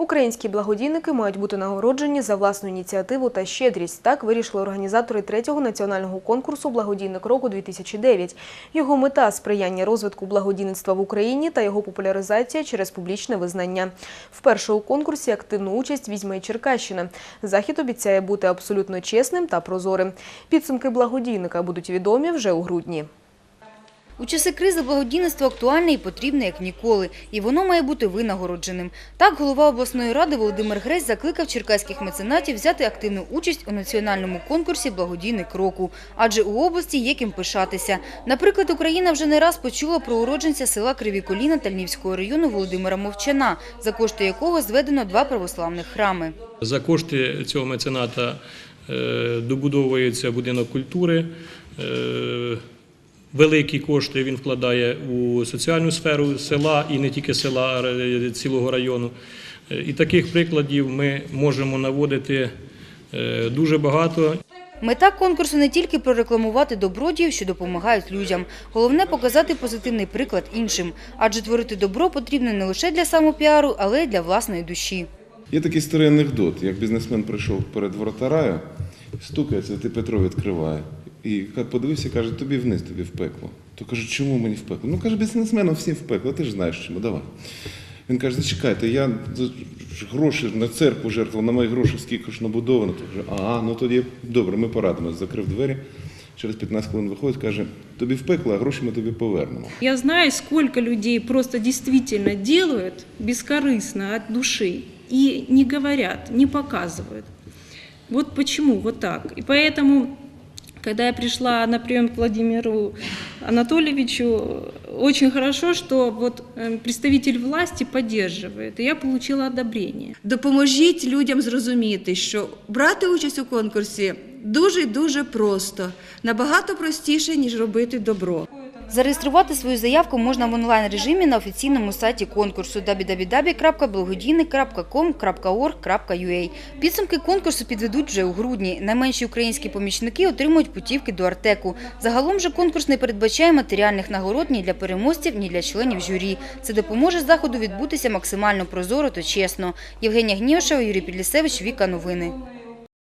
Українські благодійники мають бути нагороджені за власну ініціативу та щедрість. Так вирішили організатори третього національного конкурсу Благодійник року 2009 Його мета сприяння розвитку благодійництва в Україні та його популяризація через публічне визнання. Вперше у конкурсі активну участь візьме і Черкащина. Захід обіцяє бути абсолютно чесним та прозорим. Підсумки благодійника будуть відомі вже у грудні. У часи кризи благодійництво актуальне і потрібне як ніколи, і воно має бути винагородженим. Так, голова обласної ради Володимир Гресь закликав черкаських меценатів взяти активну участь у національному конкурсі «Благодійник року», адже у області є ким пишатися. Наприклад, Україна вже не раз почула про уродженця села Криві Коліна Тальнівського району Володимира Мовчана, за кошти якого зведено два православних храми. За кошти цього мецената е, добудовується будинок культури. Великі кошти він вкладає у соціальну сферу села і не тільки села, а цілого району. Е, І таких прикладів ми можемо наводити е, дуже багато. Мета конкурсу не тільки прорекламувати добродіїв, що допомагають людям. Головне – показати позитивний приклад іншим. Адже творити добро потрібно не лише для самопіару, але й для власної душі. Є такий старий анекдот, як бізнесмен прийшов перед ворота стукається, ти Петро відкриває. І ка- подивився, каже, тобі вниз, тобі в пекло. То каже, чому мені в пекло? Ну каже, бізнесменам всім в пекло, ти ж знаєш чому, давай. Він каже, зачекайте, я за ж гроші на церкву жертвував, на мої гроші скільки ж набудовано. То каже, ага, ну тоді добре, ми порадимось. Закрив двері. Через 15 хвилин виходить, каже, тобі в пекло, а гроші ми тобі повернемо. Я знаю, сколько людей просто действительно делают бескорыстно от души и не говорят, не показывают. Вот почему вот так. И поэтому, когда я пришла на прием к Владимиру Анатольевичу, очень хорошо, что вот э, представитель власти поддерживает, и я получила одобрение. Допоможіть людям зрозуміти, що брати участь у конкурсі дуже дуже просто, набагато простіше, ніж робити добро. Зареєструвати свою заявку можна в онлайн-режимі на офіційному сайті конкурсу www.благодійник.com.org.ua. Підсумки конкурсу підведуть вже у грудні. Найменші українські помічники отримують путівки до Артеку. Загалом же конкурс не передбачає матеріальних нагород ні для переможців, ні для членів журі. Це допоможе заходу відбутися максимально прозоро та чесно. Євгенія Гнівшева, Юрій Підлісевич, Віка Новини.